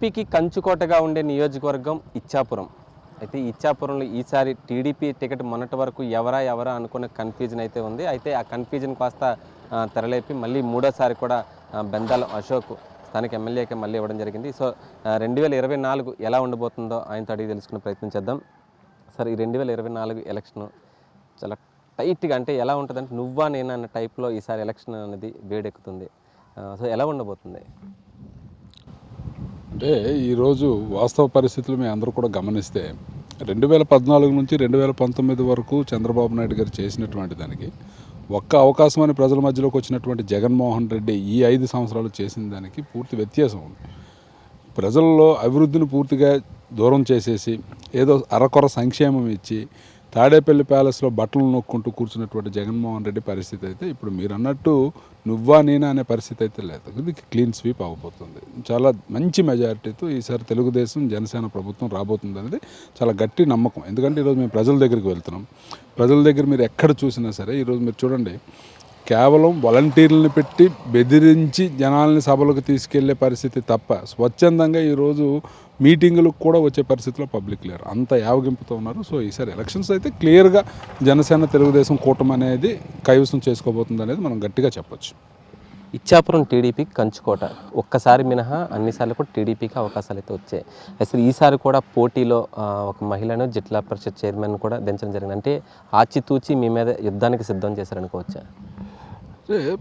టీడీపీకి కంచుకోటగా ఉండే నియోజకవర్గం ఇచ్చాపురం. అయితే ఇచ్చాపురంలో ఈసారి టీడీపీ టికెట్ మొన్నటి వరకు ఎవరా ఎవరా అనుకున్న కన్ఫ్యూజన్ అయితే ఉంది. అయితే ఆ కన్ఫ్యూజన్ కాస్త తెరలేపి మళ్ళీ మూడోసారి కూడా బెందాల అశోక్ స్థానిక ఎమ్మెల్యేకి మళ్ళీ ఇవ్వడం జరిగింది. సో రెండు వేల ఇరవై నాలుగు ఎలా ఉండబోతుందో ఆయనతో అడిగి తెలుసుకునే ప్రయత్నం చేద్దాం. సార్ ఈ రెండు వేల ఇరవై నాలుగు ఎలక్షన్ చాలా టైట్గా అంటే ఎలా ఉంటుందంటే నువ్వా నేనా అన్న టైప్లో ఈసారి ఎలక్షన్ అనేది వేడెక్కుతుంది. సో ఎలా ఉండబోతుంది? అంటే ఈరోజు వాస్తవ పరిస్థితులు మీ అందరూ కూడా గమనిస్తే రెండు వేల పద్నాలుగు నుంచి రెండు వేల పంతొమ్మిది వరకు చంద్రబాబు నాయుడు గారు చేసినటువంటి దానికి ఒక్క అవకాశం అని ప్రజల మధ్యలోకి వచ్చినటువంటి జగన్మోహన్ రెడ్డి ఈ ఐదు సంవత్సరాలు చేసిన దానికి పూర్తి వ్యత్యాసం ఉంది. ప్రజల్లో అభివృద్ధిని పూర్తిగా దూరం చేసేసి ఏదో అరకొర సంక్షేమం ఇచ్చి తాడేపల్లి ప్యాలెస్లో బట్టలు నొక్కుంటూ కూర్చున్నటువంటి జగన్మోహన్ రెడ్డి పరిస్థితి అయితే ఇప్పుడు మీరు అన్నట్టు నువ్వా నేనా అనే పరిస్థితి అయితే లేదు. ఇది క్లీన్ స్వీప్ అవబోతుంది చాలా మంచి మెజారిటీతో ఈసారి తెలుగుదేశం జనసేన ప్రభుత్వం రాబోతుంది అనేది చాలా గట్టి నమ్మకం. ఎందుకంటే ఈరోజు మేము ప్రజల దగ్గరికి వెళ్తున్నాం. ప్రజల దగ్గర మీరు ఎక్కడ చూసినా సరే ఈరోజు మీరు చూడండి కేవలం వాలంటీర్లను పెట్టి బెదిరించి జనాల్ని సభలకు తీసుకెళ్ళే పరిస్థితి తప్ప స్వచ్ఛందంగా ఈరోజు మీటింగులకు కూడా వచ్చే పరిస్థితిలో పబ్లిక్ లేరు. అంత యావగింపుతో ఉన్నారు. సో ఈసారి ఎలక్షన్స్ అయితే క్లియర్గా జనసేన తెలుగుదేశం కూటమి అనేది కైవసం చేసుకోబోతుంది అనేది మనం గట్టిగా చెప్పొచ్చు. ఇచ్చాపురం టీడీపీ కంచుకోట. ఒక్కసారి మినహా అన్నిసార్లు కూడా టీడీపీకి అవకాశాలు అయితే వచ్చాయి. అసలు ఈసారి కూడా పోటీలో ఒక మహిళను జిల్లా పరిషత్ చైర్మన్ కూడా దించడం జరిగింది. అంటే ఆచితూచి మీ మీద యుద్ధానికి సిద్ధం చేశారనుకోవచ్చా?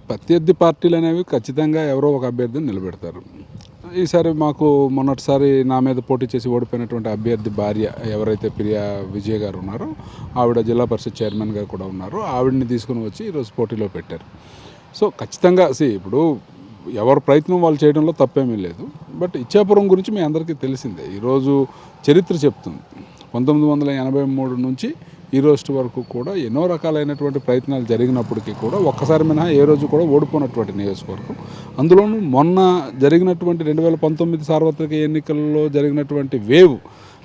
ప్రత్యర్థి పార్టీలు అనేవి ఖచ్చితంగా ఎవరో ఒక అభ్యర్థిని నిలబెడతారు. ఈసారి మాకు మొన్నటిసారి నా మీద పోటీ చేసి ఓడిపోయినటువంటి అభ్యర్థి భార్య ఎవరైతే ప్రియా విజయ్ గారు ఉన్నారో ఆవిడ జిల్లా పరిషత్ చైర్మన్ గారు కూడా ఉన్నారు. ఆవిడని తీసుకుని వచ్చి ఈరోజు పోటీలో పెట్టారు. సో ఖచ్చితంగా సి ఇప్పుడు ఎవరి ప్రయత్నం వాళ్ళు చేయడంలో తప్పేమీ లేదు. బట్ ఇచ్చాపురం గురించి మీ అందరికీ తెలిసిందే. ఈరోజు చరిత్ర చెప్తుంది. పంతొమ్మిది వందల ఎనభై మూడు నుంచి ఈ రోజు వరకు కూడా ఎన్నో రకాలైనటువంటి ప్రయత్నాలు జరిగినప్పటికీ కూడా ఒక్కసారి మినహా ఏ రోజు కూడా ఓడిపోయినటువంటి నియోజకవర్గం. అందులోనూ మొన్న జరిగినటువంటి రెండు వేల పంతొమ్మిది సార్వత్రిక ఎన్నికల్లో జరిగినటువంటి వేవ్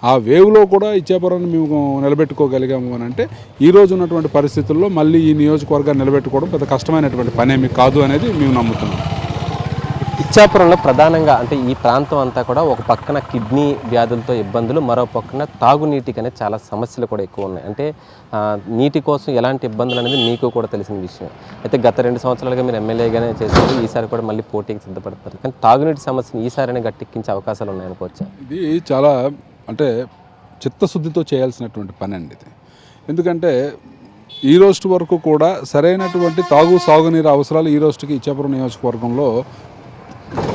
ఆ వేవ్లో కూడా ఇచ్చాపురాన్ని మేము నిలబెట్టుకోగలిగాము అని అంటే ఈ రోజు ఉన్నటువంటి పరిస్థితుల్లో మళ్ళీ ఈ నియోజకవర్గాన్ని నిలబెట్టుకోవడం పెద్ద కష్టమైనటువంటి పనేమి కాదు అనేది మేము నమ్ముతున్నాం. ఇచ్చాపురంలో ప్రధానంగా అంటే ఈ ప్రాంతం అంతా కూడా ఒక పక్కన కిడ్నీ వ్యాధులతో ఇబ్బందులు మరో పక్కన తాగునీటికి అనేది చాలా సమస్యలు కూడా ఎక్కువ ఉన్నాయి. అంటే నీటి కోసం ఎలాంటి ఇబ్బందులు అనేది మీకు కూడా తెలిసిన విషయం. అయితే గత రెండు సంవత్సరాలుగా మీరు ఎమ్మెల్యేగానే చేశారు ఈసారి కూడా మళ్ళీ పోటీకి సిద్ధపడతారు. కానీ తాగునీటి సమస్యను ఈసారి గట్టెక్కించే అవకాశాలు ఉన్నాయనుకోవచ్చా ఇది చాలా అంటే చిత్తశుద్ధితో చేయాల్సినటువంటి పని అండి ఇది. ఎందుకంటే ఈ రోజు వరకు కూడా సరైనటువంటి తాగు సాగునీరు అవసరాలు ఈ రోజుకి ఇచ్చాపురం నియోజకవర్గంలో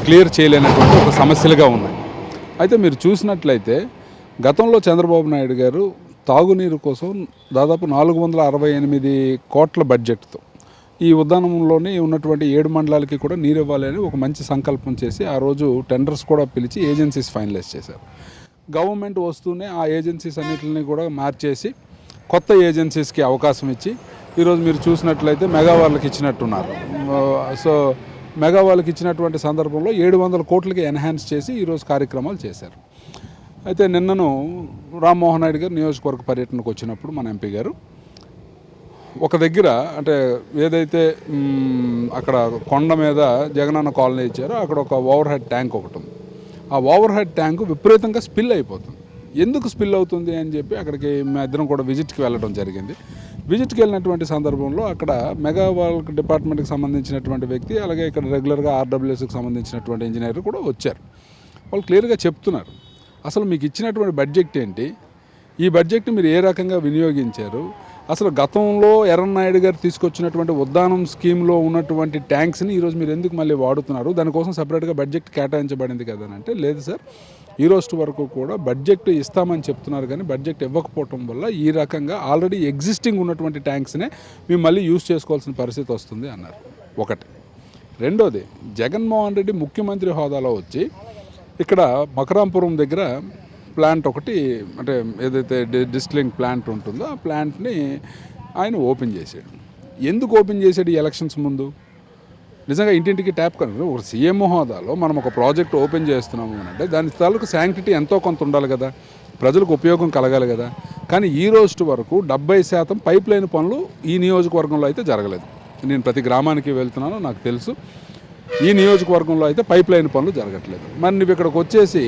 క్లియర్ చేయలేనటువంటి ఒక సమస్యలుగా ఉన్నాయి. అయితే మీరు చూసినట్లయితే గతంలో చంద్రబాబు నాయుడు గారు తాగునీరు కోసం దాదాపు నాలుగు వందల అరవై ఎనిమిది కోట్ల బడ్జెట్తో ఈ ఉద్యానంలోని ఉన్నటువంటి ఏడు మండలాలకి కూడా నీరు ఇవ్వాలి అని ఒక మంచి సంకల్పం చేసి ఆ రోజు టెండర్స్ కూడా పిలిచి ఏజెన్సీస్ ఫైనలైజ్ చేశారు. గవర్నమెంట్ వస్తూనే ఆ ఏజెన్సీస్ అన్నిటిని కూడా మార్చేసి కొత్త ఏజెన్సీస్కి అవకాశం ఇచ్చి ఈరోజు మీరు చూసినట్లయితే మెగా వాళ్ళకి ఇచ్చినట్టున్నారు. సో మెగా వాళ్ళకి ఇచ్చినటువంటి సందర్భంలో ఏడు వందల కోట్లకి ఎన్హాన్స్ చేసి ఈరోజు కార్యక్రమాలు చేశారు. అయితే నిన్నను రామ్మోహన్ నాయుడు గారు నియోజకవర్గ పర్యటనకు వచ్చినప్పుడు మన ఎంపీ గారు ఒక దగ్గర అంటే ఏదైతే అక్కడ కొండ మీద జగనన్న కాలనీ ఇచ్చారో అక్కడ ఒక ఓవర్ హెడ్ ట్యాంక్ ఒకటి ఉంది. ఆ ఓవర్ హెడ్ ట్యాంక్ విపరీతంగా స్పిల్ అయిపోతుంది. ఎందుకు స్పిల్ అవుతుంది అని చెప్పి అక్కడికి మా ఇద్దరం కూడా విజిట్కి వెళ్ళడం జరిగింది. విజిట్కి వెళ్ళినటువంటి సందర్భంలో అక్కడ మెగా వాళ్ళ డిపార్ట్మెంట్కి సంబంధించినటువంటి వ్యక్తి అలాగే ఇక్కడ రెగ్యులర్గా ఆర్డబ్ల్యూఎస్కి సంబంధించినటువంటి ఇంజనీర్ కూడా వచ్చారు. వాళ్ళు క్లియర్గా చెప్తున్నారు. అసలు మీకు ఇచ్చినటువంటి బడ్జెట్ ఏంటి? ఈ బడ్జెట్ని మీరు ఏ రకంగా వినియోగించారు? అసలు గతంలో ఎర్రన్నాయుడు గారు తీసుకొచ్చినటువంటి ఉద్దానం స్కీమ్లో ఉన్నటువంటి ట్యాంక్స్ని ఈరోజు మీరు ఎందుకు మళ్ళీ వాడుతున్నారు? దానికోసం సపరేట్గా బడ్జెట్ కేటాయించబడింది కదా అని అంటే లేదు సార్. ఈ రోజు వరకు కూడా బడ్జెట్ ఇస్తామని చెప్తున్నారు కానీ బడ్జెట్ ఇవ్వకపోవటం వల్ల ఈ రకంగా ఆల్రెడీ ఎగ్జిస్టింగ్ ఉన్నటువంటి ట్యాంక్స్నే మేము మళ్ళీ యూజ్ చేసుకోవాల్సిన పరిస్థితి వస్తుంది అన్నారు. ఒకటి. రెండోది జగన్మోహన్ రెడ్డి ముఖ్యమంత్రి హోదాలో వచ్చి ఇక్కడ మకరాంపురం దగ్గర ప్లాంట్ ఒకటి అంటే ఏదైతే డి డిస్టిలింగ్ ప్లాంట్ ఉంటుందో ఆ ప్లాంట్ని ఆయన ఓపెన్ చేశాడు. ఎందుకు ఓపెన్ చేశాడు ఈ ఎలక్షన్స్ ముందు? నిజంగా ఇంటింటికి ట్యాప్ కనుక ఒక సీఎం హోదాలో మనం ఒక ప్రాజెక్ట్ ఓపెన్ చేస్తున్నాము అని అంటే దాని తాలూకు శాంక్టిటీ ఎంతో కొంత ఉండాలి కదా. ప్రజలకు ఉపయోగం కలగాలి కదా. కానీ ఈ రోజు వరకు డెబ్బై శాతం పైప్ లైన్ పనులు ఈ నియోజకవర్గంలో అయితే జరగలేదు. నేను ప్రతి గ్రామానికి వెళ్తున్నాను నాకు తెలుసు. ఈ నియోజకవర్గంలో అయితే పైప్ లైన్ పనులు జరగట్లేదు. మరి నువ్వు ఇక్కడికి వచ్చేసి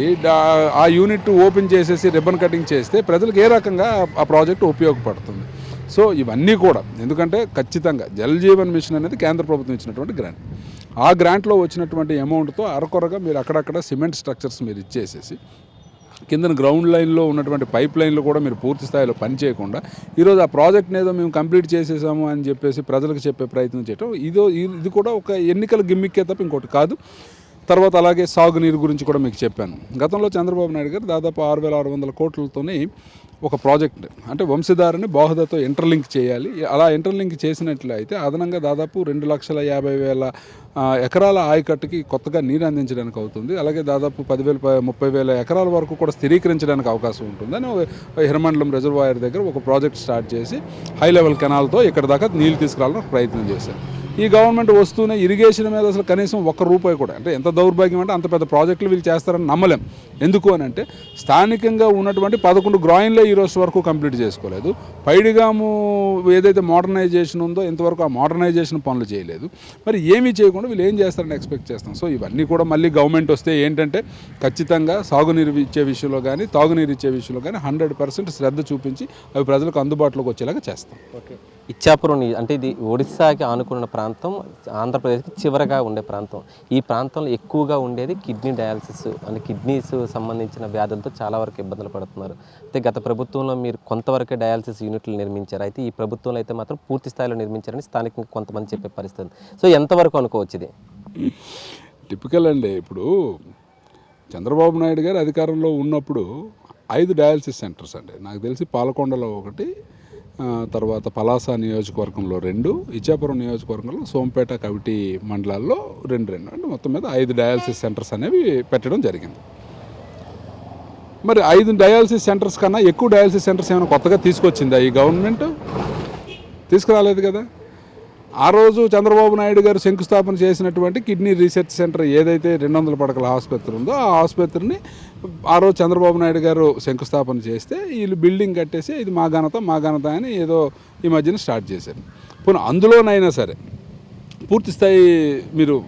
ఆ యూనిట్ ఓపెన్ చేసేసి రిబ్బన్ కటింగ్ చేస్తే ప్రజలకు ఏ రకంగా ఆ ప్రాజెక్ట్ ఉపయోగపడుతుంది? సో ఇవన్నీ కూడా ఎందుకంటే ఖచ్చితంగా జల్ జీవన్ మిషన్ అనేది కేంద్ర ప్రభుత్వం ఇచ్చినటువంటి గ్రాంట్ ఆ గ్రాంట్లో వచ్చినటువంటి అమౌంట్తో అరకొరగా మీరు అక్కడక్కడ సిమెంట్ స్ట్రక్చర్స్ మీరు ఇచ్చేసేసి కింద గ్రౌండ్ లైన్లో ఉన్నటువంటి పైప్ లైన్లు కూడా మీరు పూర్తి స్థాయిలో పనిచేయకుండా ఈరోజు ఆ ప్రాజెక్ట్ని ఏదో మేము కంప్లీట్ చేసేసాము అని చెప్పేసి ప్రజలకు చెప్పే ప్రయత్నం చేయటం ఇదో ఇది కూడా ఒక ఎన్నికల గిమ్మిక్కే తప్ప ఇంకోటి కాదు. తర్వాత అలాగే సాగునీరు గురించి కూడా మీకు చెప్పాను. గతంలో చంద్రబాబు నాయుడు గారు దాదాపు ఆరు వేల ఆరు వందల కోట్లతోనే ఒక ప్రాజెక్ట్ అంటే వంశధారని బాహుదతో ఇంటర్లింక్ చేయాలి. అలా ఇంటర్లింక్ చేసినట్లయితే అదనంగా దాదాపు రెండు లక్షల యాభై వేల ఎకరాల ఆయకట్టుకి కొత్తగా నీరు అందించడానికి అవుతుంది. అలాగే దాదాపు పదివేల ముప్పై వేల ఎకరాల వరకు కూడా స్థిరీకరించడానికి అవకాశం ఉంటుంది అని హిరమండలం రిజర్వాయర్ దగ్గర ఒక ప్రాజెక్ట్ స్టార్ట్ చేసి హై లెవెల్ కెనాల్తో ఇక్కడ దాకా నీళ్ళు తీసుకురావాలని ప్రయత్నం చేశారు. ఈ గవర్నమెంట్ వస్తూనే ఇరిగేషన్ మీద అసలు కనీసం ఒక్క రూపాయి కూడా అంటే ఎంత దౌర్భాగ్యం అంటే అంత పెద్ద ప్రాజెక్టులు వీళ్ళు చేస్తారని నమ్మలేం. ఎందుకు అని అంటే స్థానికంగా ఉన్నటువంటి పదకొండు గ్రాయిన్లే ఈ రోజు వరకు కంప్లీట్ చేసుకోలేదు. పైడిగాము ఏదైతే మోడర్నైజేషన్ ఉందో ఇంతవరకు ఆ మోడర్నైజేషన్ పనులు చేయలేదు. మరి ఏమీ చేయకుండా వీళ్ళు ఏం చేస్తారని ఎక్స్పెక్ట్ చేస్తాం. సో ఇవన్నీ కూడా మళ్ళీ గవర్నమెంట్ వస్తే ఏంటంటే ఖచ్చితంగా సాగునీరు ఇచ్చే విషయంలో కానీ తాగునీరు ఇచ్చే విషయంలో కానీ హండ్రెడ్ పర్సెంట్ శ్రద్ధ చూపించి అవి ప్రజలకు అందుబాటులోకి వచ్చేలాగా చేస్తాం. ఓకే. ఇచ్చాపురం అంటే ఇది ఒడిస్సాకి ఆనుకున్న ప్రాంతం ఆంధ్రప్రదేశ్కి చివరగా ఉండే ప్రాంతం. ఈ ప్రాంతంలో ఎక్కువగా ఉండేది కిడ్నీ డయాలసిస్ అంటే కిడ్నీస్ సంబంధించిన వ్యాధులతో చాలా వరకు ఇబ్బందులు పడుతున్నారు. అయితే గత ప్రభుత్వంలో మీరు కొంతవరకే డయాలసిస్ యూనిట్లు నిర్మించారు. అయితే ఈ ప్రభుత్వంలో అయితే మాత్రం పూర్తి స్థాయిలో నిర్మించారని స్థానికంగా కొంతమంది చెప్పే పరిస్థితి సో ఎంతవరకు అనుకోవచ్చు ఇది? టిపికల్ అండి. ఇప్పుడు చంద్రబాబు నాయుడు గారు అధికారంలో ఉన్నప్పుడు ఐదు డయాలసిస్ సెంటర్స్ అండి. నాకు తెలిసి పాలకొండలో ఒకటి తర్వాత పలాస నియోజకవర్గంలో రెండు ఇచ్చాపురం నియోజకవర్గంలో సోంపేట కవిటి మండలాల్లో రెండు రెండు. అంటే మొత్తం మీద ఐదు డయాలసిస్ సెంటర్స్ అనేవి పెట్టడం జరిగింది. మరి ఐదు డయాలసిస్ సెంటర్స్ కన్నా ఎక్కువ డయాలసిస్ సెంటర్స్ ఏమైనా కొత్తగా తీసుకొచ్చిందా ఈ గవర్నమెంట్? తీసుకురాలేదు కదా? ఆ రోజు చంద్రబాబు నాయుడు గారు శంకుస్థాపన చేసినటువంటి కిడ్నీ రీసెర్చ్ సెంటర్ ఏదైతే రెండు వందల పడకల ఆసుపత్రి ఉందో ఆ ఆసుపత్రిని ఆ రోజు చంద్రబాబు నాయుడు గారు శంకుస్థాపన చేస్తే వీళ్ళు బిల్డింగ్ కట్టేసి ఇది మా ఘనత మా ఘనత అని ఏదో ఈ మధ్యన స్టార్ట్ చేశారు. పోనీ అందులోనైనా సరే పూర్తి స్థాయి మీరు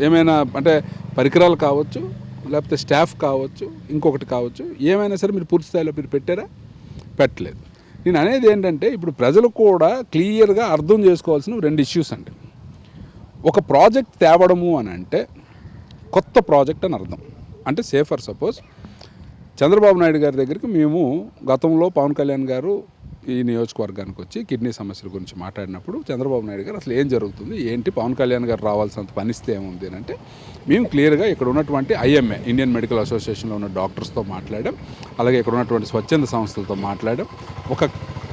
ఏమైనా అంటే పరికరాలు కావచ్చు లేకపోతే స్టాఫ్ కావచ్చు ఇంకొకటి కావచ్చు ఏమైనా సరే మీరు పూర్తి స్థాయిలో మీరు పెట్టారా? పెట్టలేదు. నేను అనేది ఏంటంటే ఇప్పుడు ప్రజలు కూడా క్లియర్గా అర్థం చేసుకోవాల్సిన రెండు ఇష్యూస్ అండి. ఒక ప్రాజెక్ట్ తేవడము అని అంటే కొత్త ప్రాజెక్ట్ అని అర్థం. అంటే సేఫర్ సపోజ్ చంద్రబాబు నాయుడు గారి దగ్గరికి మేము గతంలో పవన్ కళ్యాణ్ గారు ఈ నియోజకవర్గానికి వచ్చి కిడ్నీ సమస్యల గురించి మాట్లాడినప్పుడు చంద్రబాబు నాయుడు గారు అసలు ఏం జరుగుతుంది? ఏంటి? పవన్ కళ్యాణ్ గారు రావాల్సినంత పనిస్తే ఏముంది అని అంటే మేము క్లియర్గా ఇక్కడ ఉన్నటువంటి ఐఎంఏ ఇండియన్ మెడికల్ అసోసియేషన్లో ఉన్న డాక్టర్స్తో మాట్లాడాం. అలాగే ఇక్కడ ఉన్నటువంటి స్వచ్ఛంద సంస్థలతో మాట్లాడాం. ఒక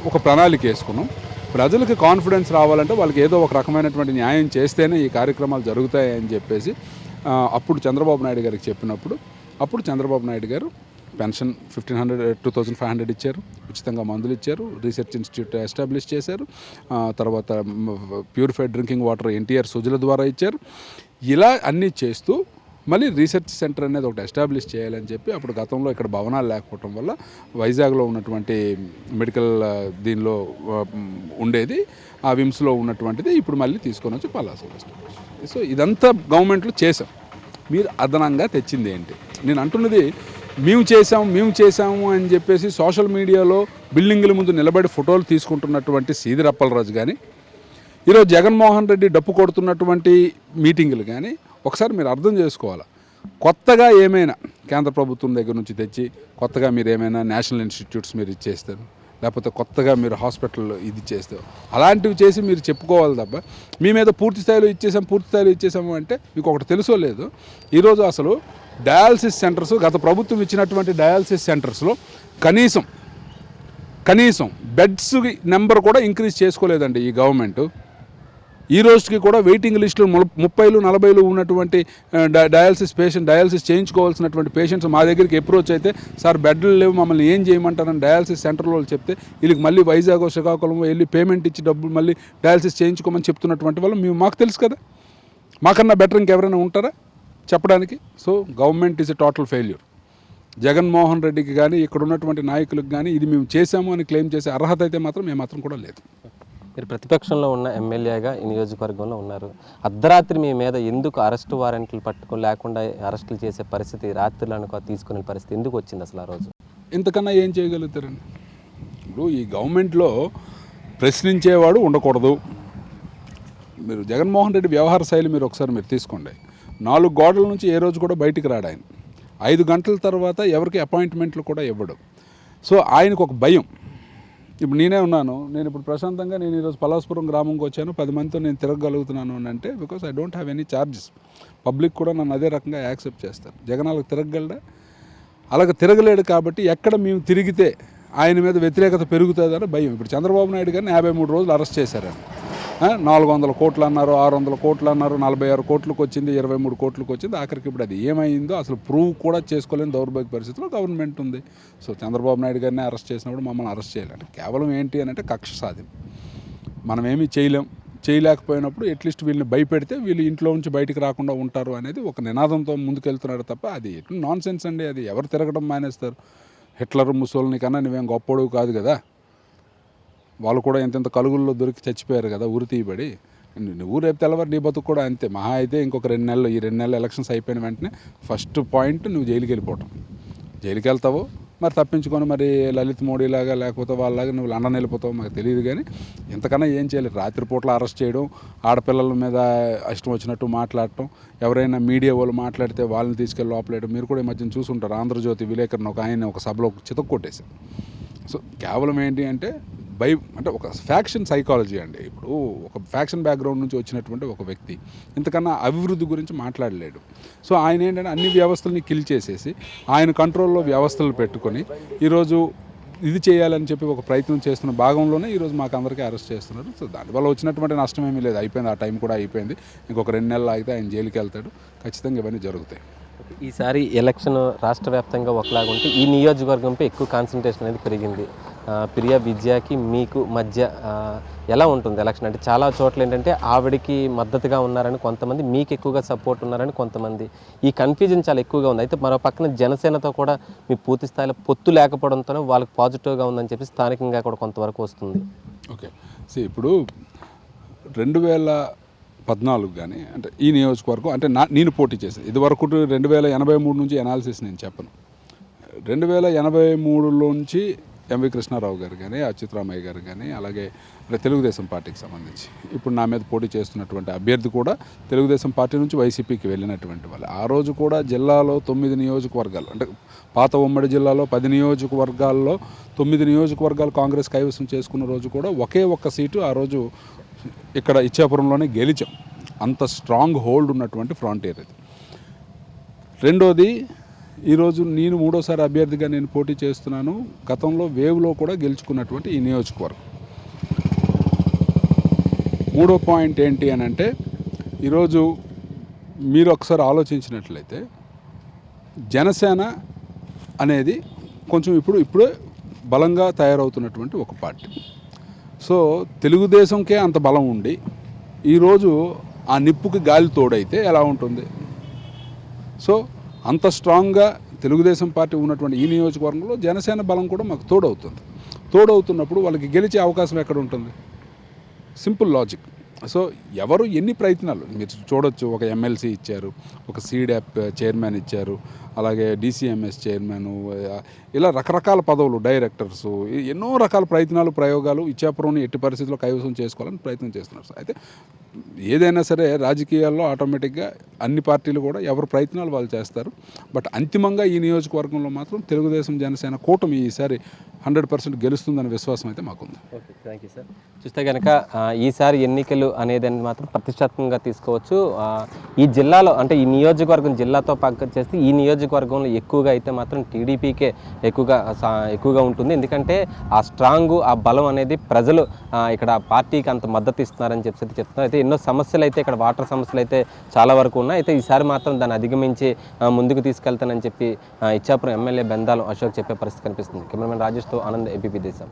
ఒక ప్రణాళిక వేసుకున్నాం. ప్రజలకు కాన్ఫిడెన్స్ రావాలంటే వాళ్ళకి ఏదో ఒక రకమైనటువంటి న్యాయం చేస్తేనే ఈ కార్యక్రమాలు జరుగుతాయని చెప్పేసి అప్పుడు చంద్రబాబు నాయుడు గారికి చెప్పినప్పుడు అప్పుడు Chandrababu Naidu garu pension fifteen hundred uh, two thousand five hundred ఇచ్చారు. ఉచితంగా మందులు ఇచ్చారు. రీసెర్చ్ ఇన్స్టిట్యూట్ ఎస్టాబ్లిష్ చేశారు. తర్వాత purified drinking water NTR Sujala ద్వారా ఇచ్చారు. ఇలా అన్నీ చేస్తూ మళ్ళీ రీసెర్చ్ సెంటర్ అనేది ఒకటి ఎస్టాబ్లిష్ చేయాలని చెప్పి అప్పుడు గతంలో ఇక్కడ భవనాలు లేకపోవటం వల్ల వైజాగ్లో ఉన్నటువంటి మెడికల్ దీనిలో ఉండేది. ఆ విమ్స్లో ఉన్నటువంటిది ఇప్పుడు మళ్ళీ తీసుకొని వచ్చి పలాసలో సో ఇదంతా గవర్నమెంట్లో చేసాం మీరు అదనంగా తెచ్చింది ఏంటి? నేను అంటున్నది మేము చేసాము మేము చేసాము అని చెప్పేసి సోషల్ మీడియాలో బిల్డింగుల ముందు నిలబడి ఫోటోలు తీసుకుంటున్నటువంటి సీదిరప్పలరాజు కానీ ఈరోజు జగన్మోహన్ రెడ్డి డప్పు కొడుతున్నటువంటి మీటింగులు కానీ ఒకసారి మీరు అర్థం చేసుకోవాలి? కొత్తగా ఏమైనా కేంద్ర ప్రభుత్వం దగ్గర నుంచి తెచ్చి కొత్తగా మీరు ఏమైనా నేషనల్ ఇన్స్టిట్యూట్స్ మీరు ఇచ్చేస్తారు లేకపోతే కొత్తగా మీరు హాస్పిటల్ ఇది చేస్తారు అలాంటివి చేసి మీరు చెప్పుకోవాలి తప్ప మీ మీద పూర్తి స్థాయిలో ఇచ్చేసాం పూర్తి స్థాయిలో ఇచ్చేసాము అంటే మీకు ఒకటి తెలుసో లేదు ఈరోజు అసలు డయాలసిస్ సెంటర్స్ గత ప్రభుత్వం ఇచ్చినటువంటి డయాలసిస్ సెంటర్స్లో కనీసం కనీసం బెడ్స్ నెంబర్ కూడా ఇంక్రీజ్ చేసుకోలేదండి ఈ గవర్నమెంట్. ఈ రోజుకి కూడా వెయిటింగ్ లిస్టులు ముప్పైలు నలభైలు ఉన్నటువంటి డయాలసిస్ పేషెంట్ డయాలసిస్ చేయించుకోవాల్సినటువంటి పేషెంట్స్ మా దగ్గరికి అప్రోచ్ అయితే సార్ బెడ్లు లేవు మమ్మల్ని ఏం చేయమంటారని డయాలసిస్ సెంటర్లో వాళ్ళు చెప్తే వీళ్ళకి మళ్ళీ వైజాగ్ శ్రీకాకుళం వెళ్ళి పేమెంట్ ఇచ్చి డబ్బులు మళ్ళీ డయాలసిస్ చేయించుకోమని చెప్తున్నటువంటి వాళ్ళు మేము మాకు తెలుసు కదా. మాకన్నా బెటర్ ఇంకెవరైనా ఉంటారా? చెప్పడానికి. So government is a total failure Jaganmohan రెడ్డికి కానీ ఇక్కడ ఉన్నటువంటి నాయకులకు కానీ ఇది మేము చేశాము అని క్లెయిమ్ చేసే అర్హత అయితే మాత్రం ఏమాత్రం కూడా లేదు. మీరు ప్రతిపక్షంలో ఉన్న ఎమ్మెల్యేగా ఈ నియోజకవర్గంలో ఉన్నారు. అర్ధరాత్రి మీ మీద ఎందుకు అరెస్టు వారెంట్లు పట్టుకుని లేకుండా అరెస్టులు చేసే పరిస్థితి రాత్రులు అనుకో తీసుకునే పరిస్థితి ఎందుకు వచ్చింది అసలు ఆ రోజు? ఇంతకన్నా ఏం చేయగలుగుతారండి? ఇప్పుడు ఈ గవర్నమెంట్లో ప్రశ్నించేవాడు ఉండకూడదు. మీరు జగన్మోహన్ రెడ్డి వ్యవహార శైలి మీరు ఒకసారి మీరు తీసుకోండి. నాలుగు గోడల నుంచి ఏ రోజు కూడా బయటికి రాడు ఆయన. ఐదు గంటల తర్వాత ఎవరికి అపాయింట్మెంట్లు కూడా ఇవ్వడు. సో ఆయనకు ఒక భయం. ఇప్పుడు నేనే ఉన్నాను. నేను ఇప్పుడు ప్రశాంతంగా నేను ఈరోజు పలాస్పురం గ్రామంకి వచ్చాను. పది మందితో నేను తిరగగలుగుతున్నాను అని అంటే because I don't have any charges public కూడా నన్ను అదే రకంగా యాక్సెప్ట్ చేస్తారు. జగన్ వాళ్ళకి తిరగగలడా? అలాగ తిరగలేడు కాబట్టి ఎక్కడ మేము తిరిగితే ఆయన మీద వ్యతిరేకత పెరుగుతుందని భయం. ఇప్పుడు చంద్రబాబు నాయుడు గారిని యాభై మూడు రోజులు అరెస్ట్ చేశారని నాలుగు వందల కోట్లు అన్నారు ఆరు వందల కోట్లు అన్నారు నలభై ఆరు కోట్లకు వచ్చింది ఇరవై మూడు కోట్లకు వచ్చింది. ఆఖరికి ఇప్పుడు అది ఏమైందో అసలు ప్రూవ్ కూడా చేసుకోలేని దౌర్భాగ్య పరిస్థితిలో గవర్నమెంట్ ఉంది. సో చంద్రబాబు నాయుడు గారిని అరెస్ట్ చేసినప్పుడు మమ్మల్ని అరెస్ట్ చేయాలంటే కేవలం ఏంటి అని అంటే కక్ష సాధ్యం మనమేమీ చేయలేం. చేయలేకపోయినప్పుడు అట్లీస్ట్ వీళ్ళని భయపెడితే వీళ్ళు ఇంట్లో నుంచి బయటికి రాకుండా ఉంటారు అనేది ఒక నినాదంతో ముందుకెళ్తున్నాడు తప్ప అది నాన్ సెన్స్ అండి. అది ఎవరు తిరగడం మానేస్తారు? హిట్లర్ ముసోల్ని కన్నా నువ్వేం గొప్పడు కాదు కదా. వాళ్ళు కూడా ఎంతెంత కలుగుల్లో దొరికి చచ్చిపోయారు కదా ఊరి తీయబడి. నువ్వు రేపు తెల్లవారు నీ బతుకు కూడా అంతే. మహా అయితే ఇంకొక రెండు నెలలు ఈ రెండు నెలలు ఎలక్షన్స్ అయిపోయిన వెంటనే ఫస్ట్ పాయింట్ నువ్వు జైలుకి వెళ్ళిపోవటం. జైలుకి వెళ్తావు మరి తప్పించుకొని మరి లలిత్ మోడీ లాగా లేకపోతే వాళ్ళలాగా నువ్వు లండన్ వెళ్ళిపోతావు మాకు తెలియదు కానీ ఇంతకన్నా ఏం చేయలేదు రాత్రిపూట్ల అరెస్ట్ చేయడం ఆడపిల్లల మీద ఇష్టం వచ్చినట్టు మాట్లాడటం ఎవరైనా మీడియా వాళ్ళు మాట్లాడితే వాళ్ళని తీసుకెళ్ళి లోపలేయడం మీరు కూడా ఈ మధ్యన చూసుంటారు. ఆంధ్రజ్యోతి విలేకరుని ఒక ఆయన ఒక సభలో చితక్ సో కేవలం ఏంటి అంటే బై అంటే ఒక ఫ్యాక్షన్ సైకాలజీ అండి. ఇప్పుడు ఒక ఫ్యాక్షన్ బ్యాక్గ్రౌండ్ నుంచి వచ్చినటువంటి ఒక వ్యక్తి ఇంతకన్నా అభివృద్ధి గురించి మాట్లాడలేడు. సో ఆయన ఏంటంటే అన్ని వ్యవస్థల్ని కిల్ చేసేసి ఆయన కంట్రోల్లో వ్యవస్థలు పెట్టుకొని ఈరోజు ఇది చేయాలని చెప్పి ఒక ప్రయత్నం చేస్తున్న భాగంలోనే ఈరోజు మాకు అందరికీ అరెస్ట్ చేస్తున్నారు. సో దానివల్ల వచ్చినటువంటి నష్టం ఏమీ లేదు. అయిపోయింది. ఆ టైం కూడా అయిపోయింది. ఇంకొక రెండు నెలలు ఆగితే ఆయన జైలుకి వెళ్తాడు. ఖచ్చితంగా ఇవన్నీ జరుగుతాయి. ఈసారి ఎలక్షన్ రాష్ట్ర వ్యాప్తంగా ఒకలాగా ఉంటే ఈ నియోజకవర్గంపై ఎక్కువ కాన్సన్ట్రేషన్ అనేది పెరిగింది. ప్రియ విద్యకి మీకు మధ్య ఎలా ఉంటుంది ఎలక్షన్ అంటే చాలా చోట్ల ఏంటంటే ఆవిడకి మద్దతుగా ఉన్నారని కొంతమంది మీకు ఎక్కువగా సపోర్ట్ ఉన్నారని కొంతమంది. ఈ కన్ఫ్యూజన్ చాలా ఎక్కువగా ఉంది. అయితే మరో పక్కన జనసేనతో కూడా మీ పూర్తి స్థాయిలో పొత్తు లేకపోవడంతోనే వాళ్ళకి పాజిటివ్గా ఉందని చెప్పి స్థానికంగా కూడా కొంతవరకు వస్తుంది. ఓకే. సో ఇప్పుడు రెండు వేల పద్నాలుగు కానీ అంటే ఈ నియోజకవర్గం అంటే నా నేను పోటీ చేశాను ఇది వరకు రెండు వేల ఎనభై మూడు నుంచి అనాలిసిస్ నేను చెప్పను. రెండు వేల ఎనభై మూడులోంచి ఎంవి కృష్ణారావు గారు కానీ అచ్యుతరామయ్య గారు కానీ అలాగే తెలుగుదేశం పార్టీకి సంబంధించి. ఇప్పుడు నా మీద పోటీ చేస్తున్నటువంటి అభ్యర్థి కూడా తెలుగుదేశం పార్టీ నుంచి వైసీపీకి వెళ్ళినటువంటి వాళ్ళు. ఆ రోజు కూడా జిల్లాలో తొమ్మిది నియోజకవర్గాలు అంటే పాత ఉమ్మడి జిల్లాలో పది నియోజకవర్గాల్లో తొమ్మిది నియోజకవర్గాలు కాంగ్రెస్ కైవసం చేసుకున్న రోజు కూడా ఒకే ఒక్క సీటు ఆ రోజు ఇక్కడ ఇచ్చాపురంలోనే గెలిచాం. అంత స్ట్రాంగ్ హోల్డ్ ఉన్నటువంటి ఫ్రాంటియర్ ఇది రెండోది ఈరోజు నేను మూడోసారి అభ్యర్థిగా నేను పోటీ చేస్తున్నాను. గతంలో వేవ్లో కూడా గెలుచుకున్నటువంటి ఈ నియోజకవర్గం. మూడో పాయింట్ ఏంటి అని అంటే ఈరోజు మీరు ఒకసారి ఆలోచించినట్లయితే జనసేన అనేది కొంచెం ఇప్పుడు ఇప్పుడే బలంగా తయారవుతున్నటువంటి ఒక పార్టీ. సో తెలుగుదేశంకే అంత బలం ఉండి ఈరోజు ఆ నిప్పుకి గాలి తోడైతే ఎలా ఉంటుంది? సో అంత స్ట్రాంగ్గా తెలుగుదేశం పార్టీ ఉన్నటువంటి ఈ నియోజకవర్గంలో జనసేన బలం కూడా మాకు తోడవుతుంది. తోడవుతున్నప్పుడు వాళ్ళకి గెలిచే అవకాశం ఎక్కడ ఉంటుంది? Simple logic. సో ఎవరు ఎన్ని ప్రయత్నాలు? మీరు చూడొచ్చు ఒక ఎమ్మెల్సీ ఇచ్చారు ఒక సీడాప్ చైర్మన్ ఇచ్చారు అలాగే డీసీఎంఎస్ చైర్మన్ ఇలా రకరకాల పదవులు డైరెక్టర్స్ ఎన్నో రకాల ప్రయత్నాలు ప్రయోగాలు ఇచ్చాపురం ఎట్టి పరిస్థితుల్లో కైవసం చేసుకోవాలని ప్రయత్నం చేస్తున్నారు సార్. అయితే ఏదైనా సరే రాజకీయాల్లో ఆటోమేటిక్గా అన్ని పార్టీలు కూడా ఎవరి ప్రయత్నాలు వాళ్ళు చేస్తారు. బట్ అంతిమంగా ఈ నియోజకవర్గంలో మాత్రం తెలుగుదేశం జనసేన కూటమి ఈసారి హండ్రెడ్ పర్సెంట్ గెలుస్తుందనే విశ్వాసం అయితే మాకుంది. Okay thank you sir. చూస్తే కనుక ఈసారి ఎన్నికలు అనేది మాత్రం ప్రతిష్టాత్మకంగా తీసుకోవచ్చు. ఈ జిల్లాలో అంటే ఈ నియోజకవర్గం జిల్లాతో పక్క చేస్తే ఈ నియోజక నియోజకవర్గంలో ఎక్కువగా అయితే మాత్రం టీడీపీకే ఎక్కువగా ఎక్కువగా ఉంటుంది. ఎందుకంటే ఆ స్ట్రాంగ్ ఆ బలం అనేది ప్రజలు ఇక్కడ పార్టీకి అంత మద్దతు ఇస్తున్నారని చెప్పి చెప్తున్నారు. అయితే ఎన్నో సమస్యలు అయితే ఇక్కడ వాటర్ సమస్యలు అయితే చాలా వరకు ఉన్నాయి. అయితే ఈసారి మాత్రం దాన్ని అధిగమించి ముందుకు తీసుకెళ్తానని చెప్పి ఇచ్చాపురం ఎమ్మెల్యే బెందాలం అశోక్ చెప్పే పరిస్థితి కనిపిస్తుంది. కెమెరామెన్ రాజేష్తో ఆనంద్ ఏపీపీ దేశం